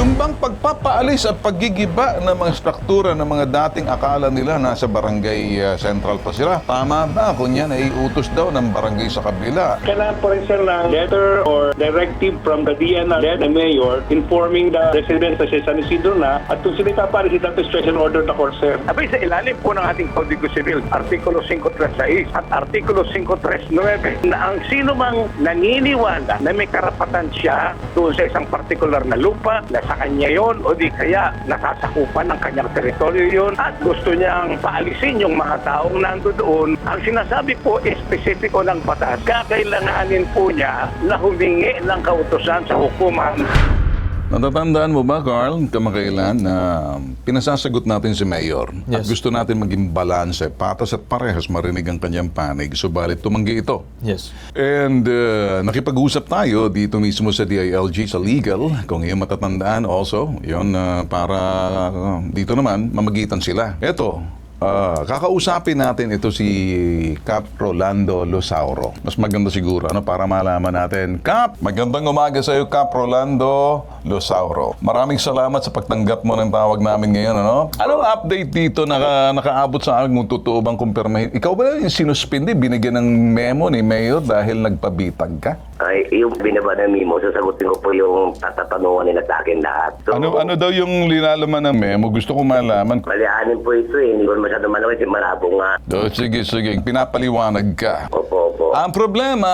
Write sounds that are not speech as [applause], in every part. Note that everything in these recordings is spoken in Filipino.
Yung bang pagpapaalis at paggigiba ng mga struktura ng mga dating akala nila nasa barangay uh, central pa sila. Tama ba kung yan ay utos daw ng barangay sa kabila? Kailangan po rin sir ng letter or directive from the DNR, the mayor, informing the residents sa San Isidro na at kung sila ipapalis, ito special order na court sir. Abay sa ilalim po ng ating Kodigo Civil, Artikulo 536 at Artikulo 539 na ang sino mang naniniwala na may karapatan siya doon sa isang partikular na lupa na sa kanya yon o di kaya nasasakupan ng kanyang teritoryo yon at gusto niyang paalisin yung mga taong nando doon, ang sinasabi po espesipiko ng batas, kakailanganin po niya na humingi ng kautosan sa hukuman Natatandaan mo ba, Carl, kamakailan na pinasasagot natin si Mayor at Yes. gusto natin maging balanse, patas at parehas marinig ang kanyang panig, subalit tumanggi ito. Yes. And uh, nakipag-usap tayo dito mismo sa DILG sa legal, kung iyong matatandaan also, yun uh, para uh, dito naman mamagitan sila. Ito, uh, kakausapin natin ito si Cap Rolando Losauro. Mas maganda siguro ano para malaman natin. Cap, magandang umaga sa iyo Cap Rolando Losauro. Maraming salamat sa pagtanggap mo ng tawag namin ngayon. Ano? Anong update dito naka, nakaabot sa akin kung totoo bang kumpirmahin? Ikaw ba yung sinuspindi, binigyan ng memo ni Mayor dahil nagpabitag ka? Ay, yung binaba ng memo, sasagutin ko po yung tatatanungan nila sa akin lahat. So, Ano ano daw yung linalaman ng memo? Gusto ko malaman. Malianin po ito eh. Hindi ko masyado malawin kasi malabo nga. Oh, sige, sige. Pinapaliwanag ka. Opo, opo. Ang problema,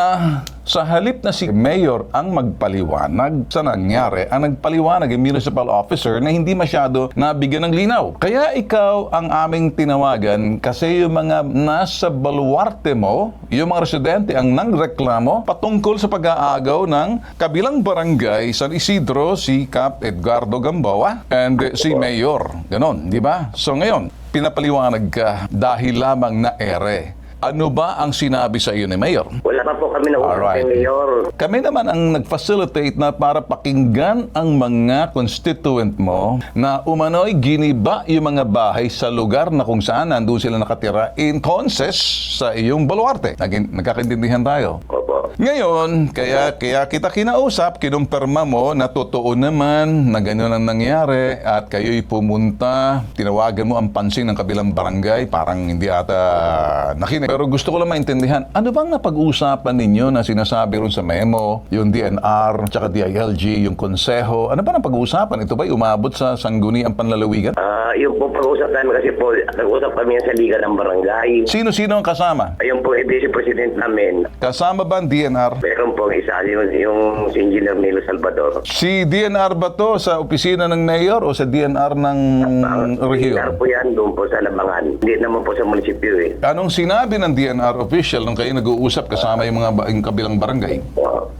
sa halip na si Mayor ang magpaliwanag sa nangyari, ang nagpaliwanag ay municipal officer na hindi masyado nabigyan ng linaw. Kaya ikaw ang aming tinawagan kasi yung mga nasa baluarte mo, yung mga residente ang nangreklamo patungkol sa pag-aagaw ng kabilang barangay San Isidro, si Cap Edgardo Gamboa and si Mayor. Ganon, di ba? So ngayon, pinapaliwanag ka dahil lamang na ere. Ano ba ang sinabi sa iyo ni Mayor? Wala pa po kami na Alright. kay Mayor. Kami naman ang nag-facilitate na para pakinggan ang mga constituent mo na umano'y giniba yung mga bahay sa lugar na kung saan nandun sila nakatira in conses sa iyong baluarte. Naging, nagkakaintindihan tayo. Opo. Ngayon, kaya, kaya kita kinausap, kinumpirma mo na totoo naman na ganyan ang nangyari at kayo'y pumunta, tinawagan mo ang pansin ng kabilang barangay, parang hindi ata nakinig. Pero gusto ko lang maintindihan, ano bang napag-uusapan ninyo na sinasabi ron sa memo, yung DNR, tsaka DILG, yung konseho, ano ba ang pag-uusapan? Ito ba'y umabot sa sangguni ang panlalawigan? Ah, yung po pag-usap namin kasi po, nag-usap kami sa Liga ng Barangay. Sino-sino ang kasama? Ayun po, eh, si President namin. Kasama ba ang DNR? Meron po isa, yung, yung si Engineer Nilo Salvador. Si DNR ba to sa opisina ng mayor o sa DNR ng Engineer rehiyon? po yan doon po sa Labangan. Hindi naman po sa munisipyo eh. Anong sinabi ng DNR official nung kayo nag-uusap kasama yung mga yung kabilang barangay?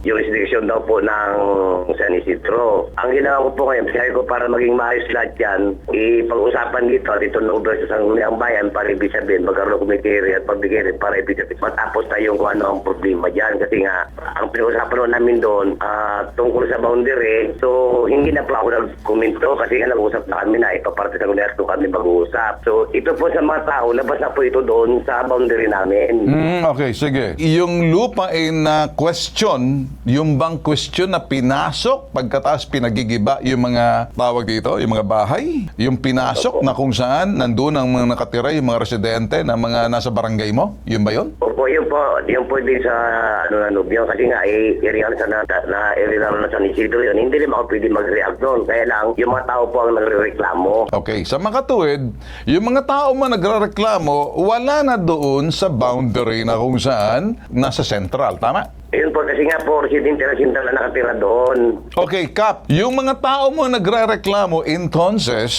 Uh, jurisdiction daw po ng San Isidro. Ang ginawa ko po ngayon, sabi ko para maging maayos lahat yan, ipag-usapan dito at ito ubra sa sangguniang bayan para ibig sabihin, magkaroon committee at pagbigay rin para ibig sabihin, matapos tayo kung ano ang problema dyan. Kasi nga, ang pinag-usapan namin doon, ah, tungkol sa boundary, so hindi na po ako nag-komento kasi nga nag-usap na kami na ipaparte sa gunyar kami mag-uusap. So ito po sa mga tao, labas na po ito doon sa boundary namin. Hmm, okay, sige. Yung lupa ay na question, yung bang question na pinasok pagkatapos pinagigiba yung mga tawag dito, yung mga bahay, yung pinasok na kung saan nandun ang mga nakatira, yung mga residente na mga nasa barangay mo, yun ba yun? Opo, yun po, yun po din sa ano na Nubyo kasi nga eh, area sa na, na area na sa Isidro yun, hindi rin ako pwede mag-react doon. Kaya lang, yung mga tao po ang nagre-reklamo. Okay, sa makatuwid, yung mga tao man nagrereklamo, wala na doon sa boundary na kung saan nasa central, tama? Yun po, kasi nga po, residente na sinta na nakatira doon. Okay, Kap, yung mga tao mo nagrereklamo entonces,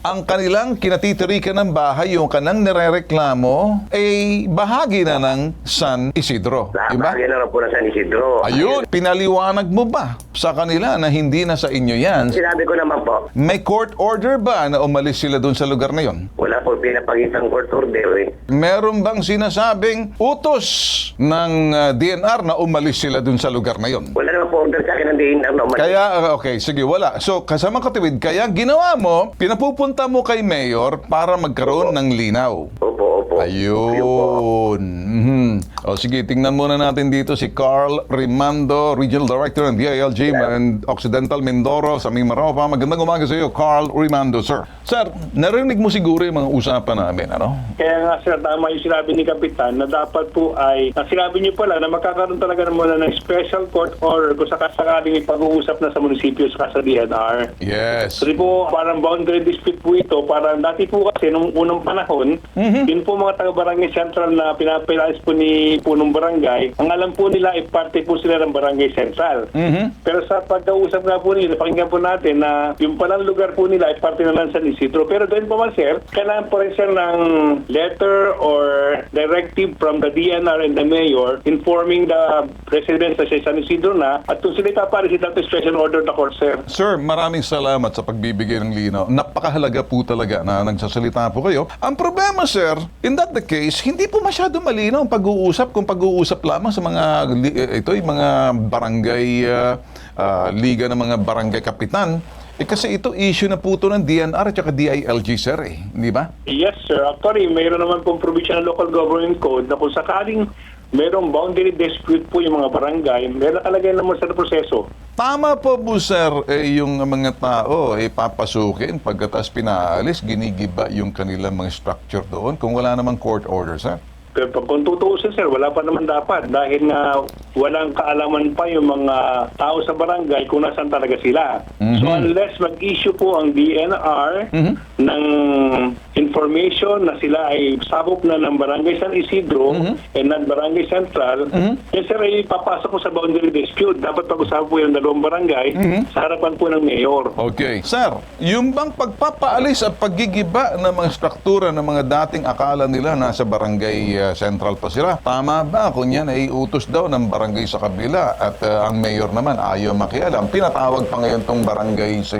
ang kanilang kinatitirikan ng bahay, yung kanang nirereklamo, ay bahagi na ng San Isidro. Lahat Diba? na rin po na San Isidro. Ayun, pinaliwanag mo ba sa kanila na hindi na sa inyo yan? Sinabi ko naman po, May court order ba na umalis sila doon sa lugar na yon? wala po pinapagitang court order eh. Meron bang sinasabing utos ng uh, DNR na umalis sila doon sa lugar na yon? Naman po order sa akin ng DNR na umalis. Kaya, okay, sige, wala. So, kasama katiwid, kaya ginawa mo, pinapupunta mo kay Mayor para magkaroon ng linaw. Opo, opo. Ayun. Mhm. O sige, tingnan muna natin dito si Carl Rimando, Regional Director ng DILG and Occidental Mindoro sa Mimaropa. Magandang umaga sa iyo, Carl Rimando, sir. Sir, narinig mo siguro yung mga usapan namin, ano? Kaya nga sir, tama yung sinabi ni Kapitan na dapat po ay, ang sinabi niyo pala na magkakaroon talaga muna ng special court order kung sakasakaling ipag-uusap na sa munisipyo sa sa DNR. Yes. Kasi po, parang boundary dispute po ito. Parang dati po kasi nung unang panahon, yun po mga taga-barangay central na pinapilais po ni punong barangay, ang alam po nila ay parte po sila ng barangay central. Pero sa pagkausap nga po nila, pakinggan po natin na yung palang lugar po nila ay parte na lang sa Isidro. Pero doon po man sir, kailangan po rin sir ng letter or directive from the DNR and the mayor informing the residents sa San Isidro na at kung sila ipaparis, dapat special order the court sir. Sir, maraming salamat sa pagbibigay ng linaw. Napakahalaga po talaga na nagsasalita po kayo. Ang problema, sir, in that the case, hindi po masyado malinaw ang pag-uusap kung pag-uusap lamang sa mga eh, ito, yung mga barangay ah, ah, liga ng mga barangay kapitan. Eh kasi ito issue na po ito ng DNR at saka DILG, sir, eh. Di ba? Yes, sir. Actually, mayroon naman pong provincial local government code na kung sakaling mayroong boundary dispute po yung mga barangay, may nakalagay naman sa proseso. Tama po po, sir, eh, yung mga tao, eh, papasukin, pagkatas pinaalis, ginigiba yung kanilang mga structure doon kung wala namang court order, sir. Pero pag kung tutuusin, sir, wala pa naman dapat dahil nga walang kaalaman pa yung mga tao sa barangay kung nasan talaga sila. So unless mag-issue po ang DNR ng information na sila ay sabop na ng Barangay San Isidro and not Barangay Central, yan sir ay papasok po sa boundary dispute. Dapat pag-usapan po yung dalawang barangay sa harapan po ng mayor. Okay. Sir, yung bang pagpapaalis at paggigiba ng mga struktura ng mga dating akala nila nasa barangay uh, central pa sila, tama ba kung yan ay utos daw ng barangay sa kabila at uh, ang mayor naman ayaw makialam? Pinatawag pa ngayon tong barangay sa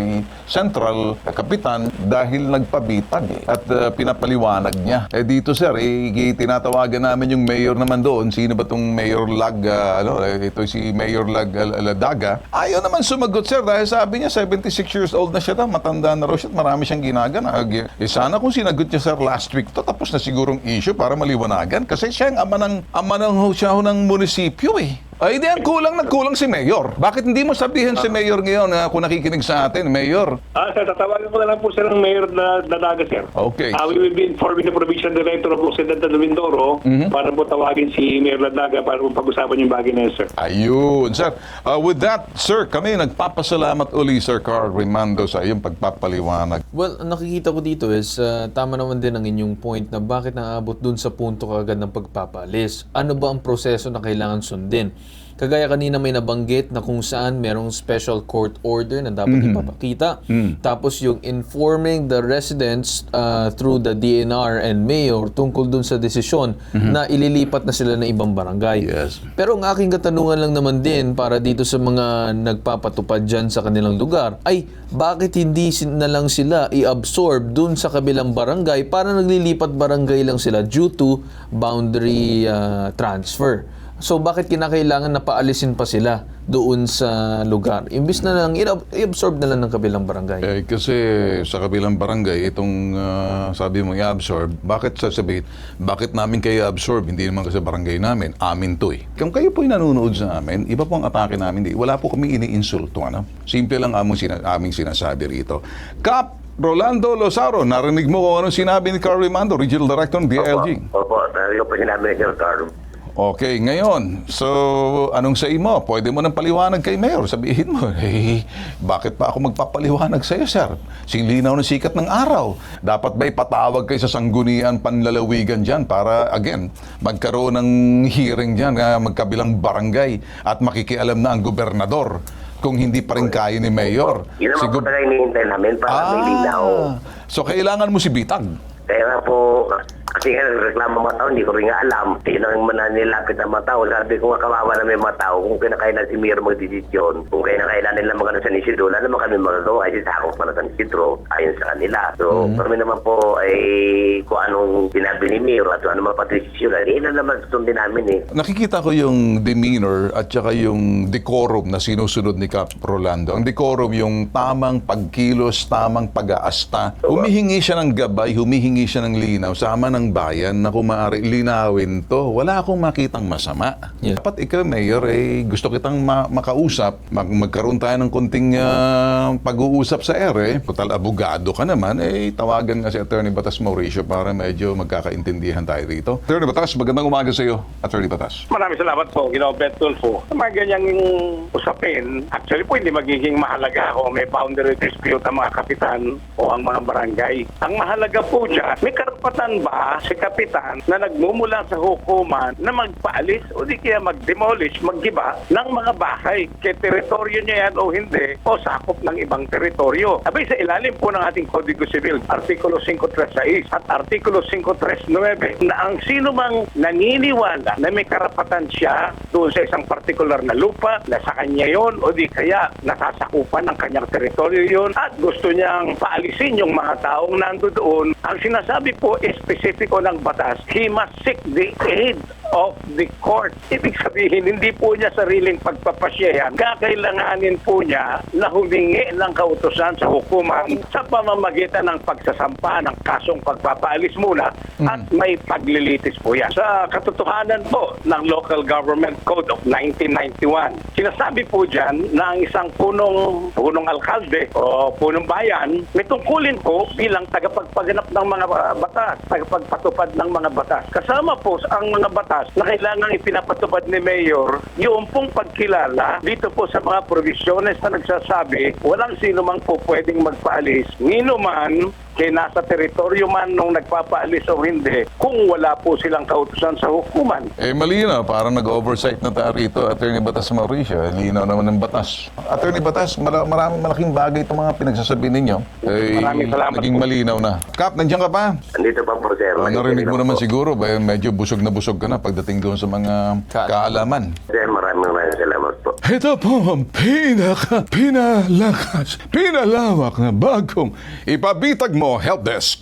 central uh, kapitan dahil nagpabitag eh, at uh, pinapaliwanag niya. Eh dito sir, eh, tinatawagan namin yung mayor naman doon. Sino ba tong Mayor Lag, uh, ano, eh, ito si Mayor Lag uh, Ladaga. Ayaw naman sumagot sir dahil sabi niya 76 years old na siya daw, matanda na raw siya at marami siyang ginagana. Eh, sana kung sinagot niya sir last week to, tapos na sigurong issue para maliwanagan kasi siya ang ama ng, ama ng, siya ng munisipyo eh. Ay, di ang kulang nagkulang si Mayor. Bakit hindi mo sabihin si Mayor ngayon na kung nakikinig sa atin, Mayor? Ah, sir, tatawagan ko na lang po sir ng mayor na Dadaga, sir. Okay. Ah, we will be informing the provincial director of Occidental Mindoro para po tawagin si Mayor Ladaga para po pag-usapan yung bagay na yun, sir. Ayun, sir. Uh, with that, sir, kami nagpapasalamat uli, Sir Carl Rimando, sa iyong pagpapaliwanag. Well, ang nakikita ko dito is uh, tama naman din ang inyong point na bakit naabot dun sa punto kagad ng pagpapalis. Ano ba ang proseso na kailangan sundin? Kagaya kanina may nabanggit na kung saan merong special court order na dapat ipapakita. Tapos yung informing the residents uh, through the DNR and mayor tungkol dun sa desisyon na ililipat na sila ng ibang barangay. Yes. Pero ang aking katanungan lang naman din para dito sa mga nagpapatupad dyan sa kanilang lugar ay bakit hindi na lang sila i-absorb dun sa kabilang barangay para naglilipat barangay lang sila due to boundary uh, transfer. So bakit kinakailangan na paalisin pa sila doon sa lugar? Imbis na lang i-absorb na lang ng kabilang barangay. Eh, kasi sa kabilang barangay, itong ah, sabi mo i-absorb, bakit sasabihin, bakit namin kayo absorb? Hindi naman kasi barangay namin, amin to eh. Kung kayo po'y nanonood sa amin, iba po ang atake namin, di, wala po kami iniinsulto. Ano? Simple lang among sina- aming sinasabi rito. Kap, Rolando Lozaro, narinig mo kung anong sinabi ni Carl Rimando, Regional Director ng DILG. Opo, talaga po sinabi ni Carl. Okay, ngayon, so anong sa mo? Pwede mo nang paliwanag kay Mayor. Sabihin mo, [laughs] eh, bakit pa ako magpapaliwanag sa iyo, sir? Singlinaw ng sikat ng araw. Dapat ba ipatawag kayo sa sanggunian panlalawigan dyan para, again, magkaroon ng hearing dyan, uh, magkabilang barangay at makikialam na ang gobernador kung hindi pa rin kaya ni Mayor. Yun naman Si po gob- talaga hinihintay namin para may linaw. ah, so kailangan mo si Bitag. Kaya po, kasi nga nagreklamo mga tao, hindi ko rin nga alam. Yun ang mananilapit ng mga tao. Sabi ko nga kawawa na may mga tao kung kinakailan si Mayor magdesisyon. Kung kinakailan nila magano sa Isidro, wala naman kami magagawa. Kasi sakop pa na sa Isidro ayon sa kanila. So, kami naman po ay kung anong sinabi ni Mayor at kung ano mga patisisyon. Hindi na naman sundin namin eh. Nakikita ko yung demeanor at saka yung decorum na sinusunod ni Cap Rolando. Ang decorum yung tamang pagkilos, tamang pag-aasta. Humihingi siya ng gabay, humihingi siya ng linaw, sama ng ng bayan na kung maaari linawin to. Wala akong makitang masama. Yeah. Dapat ikaw, Mayor, eh, gusto kitang ma- makausap. Mag- magkaroon tayo ng kunting ah, pag-uusap sa ere. Total abogado ka naman, eh, tawagan nga si Attorney Batas Mauricio para medyo magkakaintindihan tayo rito. Attorney Batas, magandang umaga sa iyo, Attorney Batas. Maraming salamat po, Ginoong Ben Tulfo. Sa mga ganyang usapin, actually po hindi magiging mahalaga kung may boundary dispute ang mga kapitan o ang mga barangay. Ang mahalaga po dyan, may karapatan ba si kapitan na nagmumula sa hukuman na magpaalis o di kaya mag-demolish, maggiba ng mga bahay kay teritoryo niya yan o hindi o sakop ng ibang teritoryo. Abay sa ilalim po ng ating Kodigo Civil, Artikulo 536 at Artikulo 539 na ang sino mang naniniwala na may karapatan siya doon sa isang partikular na lupa na sa kanya yon o di kaya nasasakupan ng kanyang teritoryo yon at gusto niyang paalisin yung mga taong nando doon, ang sinasabi po espesipiko ng batas, he must seek the aid of the court. Ibig sabihin, hindi po niya sariling pagpapasyahan. Kakailanganin po niya na humingi ng kautosan sa hukuman sa pamamagitan ng pagsasampa ng kasong pagpapaalis muna at may paglilitis po yan. Sa katotohanan po ng Local Government Code of 1991, sinasabi po dyan na ang isang punong, punong alkalde o punong bayan, may tungkulin po bilang tagapagpaganap ng mga batas, tagapagpatupad ng mga batas. Kasama po ang mga batas na kailangan ipinapatupad ni Mayor yung pong pagkilala dito po sa mga provisiones na nagsasabi walang sino man po pwedeng magpaalis. Nino man kay nasa teritoryo man nung nagpapaalis o hindi kung wala po silang kautusan sa hukuman. Eh, malinaw. Parang nag-oversight na tayo rito, Attorney Batas Mauricio. Eh, Linaw naman ng batas. Attorney Batas, mara- maraming malaking bagay itong mga pinagsasabi ninyo. Eh, Maraming salamat naging po. malinaw na. Kap, nandiyan ka pa? Andito pa po, sir. Oh, narinig mo naman po. siguro, ba, eh, medyo busog na busog ka na pagdating doon sa mga kaalaman. Sir, maraming maraming salamat po. Ito po ang pinaka, pinalakas, pinalawak na bagong ipabitag mo Help desk.